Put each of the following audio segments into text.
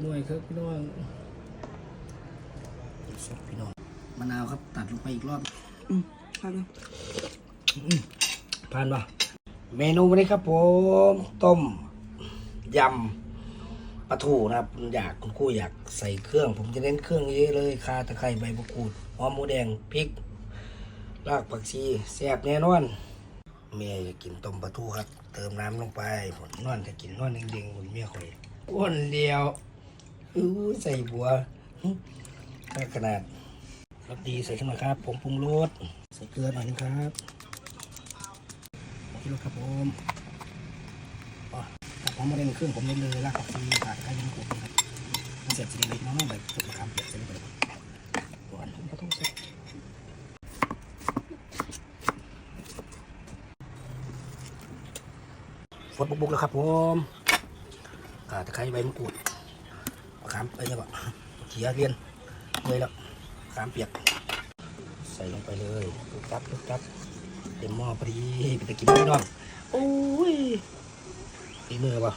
กันหน่อยครับพี่น้องสดพี่น้องมะนาวครับ ตัดลงไปอีกรอบอืมพาเลยผ่านปะเมนูวันนี้ครับผมต้มยำปลาทูนะครับผมอยากคุณครูอยากใส่เครื่อง ผมจะเน้นเครื่องเยอะเลยคาตะไคร้ใบมะกรูดหอมหมูแดงพริกรากผักชีแซ่บแน่นอนเมียจะกินต้มปลาทูครับ เติมน้ำลงไปผมนอนจะกินนอนเด้งๆผมเมียคอยอ้วนเดียว อู้ใส่บัวขนาดรสดีใส่ขึ้นมาครับ ผมปรุงรสใส่เกลือหน่อยนึงครับกิโลครับผมอ๋อครับผมมาเล่นเครื่องผมเล่นเลยรากผักชีขาดไข่ยังกดนะครับเสร็จสิ่งเล็กน้อยแบบสุดมะขามเปียกเสร็จไปเลยหวานผมก็ต้องใส่ฟดบุกๆแล้วครับผมตะไคร้ใบมะกรูด ขามไปยังก่อนเขียเรียนเลยแล้วมะขามเปียก ใส่ลงไปเลยปุ๊บปั๊บปุ๊บปั๊บเต็มหม้อพอดีเป็นตะกินพี่น้องโอ้ยตีมือป่ะ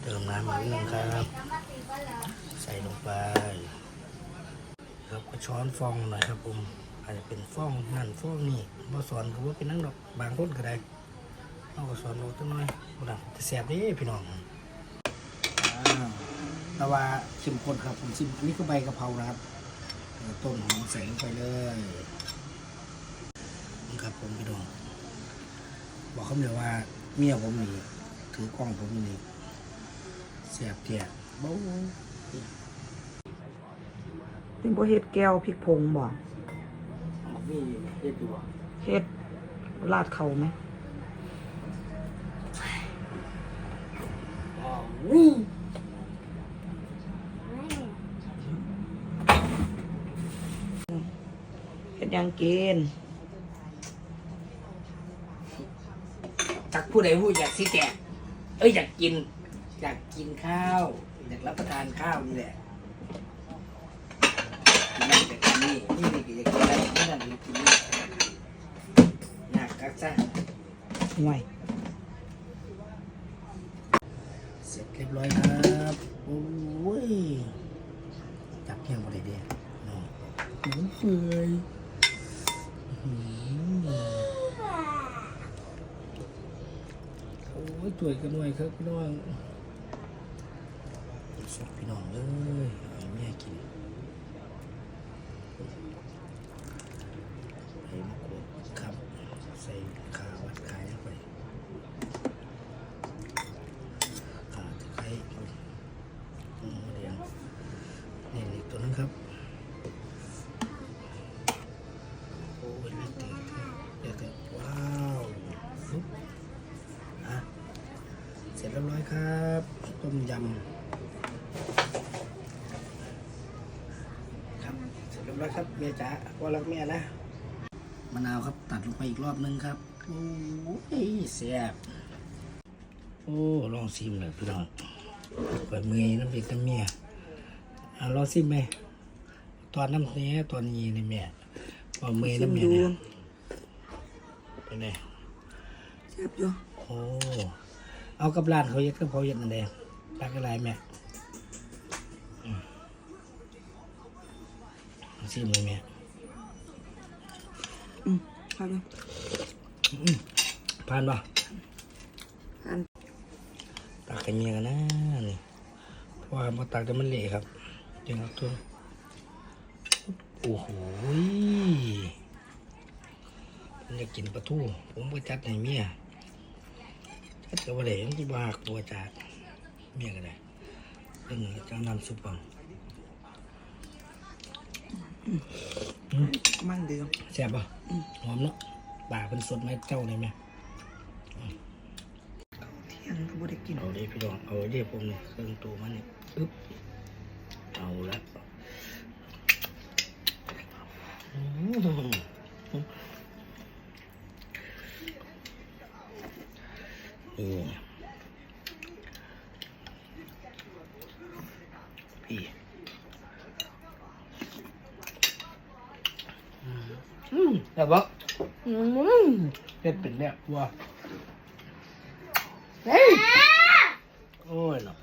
เติมน้ำอีกนิดนึงครับ ใส่ลงไปครับก็ช้อนฟองหน่อยครับผมอาจจะเป็นฟองนั่นฟองนี่บ่สอนก็ว่าเป็นนั่งดอกบางคนก็ได้เอาก็สอนโลตั้งน้อยบ่ดังแต่แสบเด้พี่น้องอ่า แต่ว่าชิมคนครับผมชิมอันนี้ก็ใบกะเพรานะครับแล้วต้นหอมใส่ลงไปเลยนี่ครับผมพี่น้องบอกเขาเลยว่า เมียผมนี่ถือกล้องผมนี่แสบเตี้ยเบ้าถึงบ่เฮ็ดแก้วพริกผงบ่มีเด็ดอยู่เฮ็ดราดเขาไหมอ๋อวิ่ง เฮ็ดหยังกินจากผู้ใดผู้อยากสิแกะเอ้ยอยากกิน อยากกินข้าว อยากรับประทานข้าวนี่แหละนั่นแต่กินนี่นี่นี่ก็อยากกินอะไรนี่นั่นอยากกินนี่อยากกักซะห่วยเสร็จเรียบร้อยครับโอ้ยจับเพียงบริเดียน้องหนูเปื่อยอื้อหือโอ้ ยตัวยกันหน่อยครับพี่น้องสดพี่น้องเลยเอาแม่กินใส่มะกรูดครับใส่ขาวัดขายลงไปขาตะไคร้หมูแดงนี่อีกตัวนึงครับ เสร็จเรียบร้อยครับ ต้มยำครับเสร็จเรียบร้อยครับเมียจ๋าว่ารักเมียนะมะนาวครับตัดลงไปอีกรอบนึงครับโอ้ยแซ่บโอ้ลองซิมเลยพี่น้องเปิดมือน้ำพริกน้ำเมียเอาลองซิมไหมตอนน้ำเนี้ยตอนยีนี่แม่เปิดมือชิน้ำมเมียดูเนี่ยเป็นไงแซ่บอยู่โอ้ เอากับร้านเขาเย็ดกับเขาเย็ดนั่นเองตักอะไรแม่อืมลองซิมเลยแม่อืมพาเลยอืมผ่านปะอันตักให้เมียกันนะนี่เพราะว่าพอตักจะมันเละครับเดี๋ยวเอาตัวโอ้โหผมอยากกินปลาทูผมก็จัดให้เมีย จัดกับว่าเด็กที่บ้าตัวจัดเมียก็ได้เรื่องนี้จะนำซุปก่อนมันเดียวแซ่บป่ะหอมเนาะป่าเป็นสดไหมเจ้าเลยไหมเที่ยงก็บ่ได้กินเอาดิพี่ดองเอาเดี๋ยวผมเครื่องตัวมันนี่อึ๊บเอาละอืมนี่พี่อืม แต่ว่าอืมเป็ดเป็นแบบว่าเฮ้ยโอ้ยเนาะ